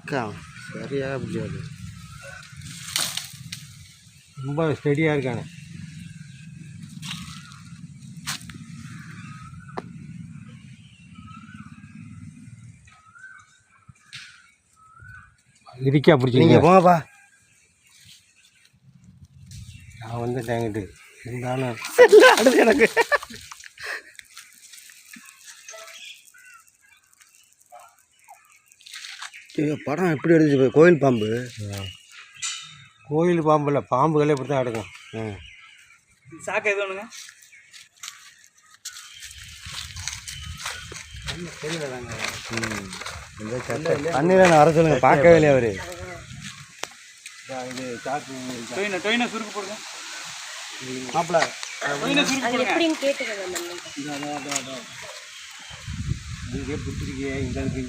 அக்கா சரியாக முடியாது ரொம்ப ஸ்டெடியாக இருக்கானே. இருக்கா நீங்கள் பிடிச்சிங்க போங்கப்பா. நான் வந்து தேங்கிட்டு இருந்தாலும் எனக்கு ஐயோ, படம் எப்படி எடுத்துச்சு கோயில் பாம்பு? கோயில் பாம்பு இல்லை பாம்புகளே இப்படி தான் எடுக்கும். ம் சாக்க எது ஒன்றுங்க தண்ணியில் நான் வர சொல்லுங்க பார்க்கவே இல்லையா அவரு? சுருக்கு போடுங்க. மாப்பிள்ள டொயினை சுருக்கு போடுங்க. எப்படின்னு கேட்டுக்கோங்க நம்ம. இங்கே பிடிச்சிருக்கியே இந்த இங்கே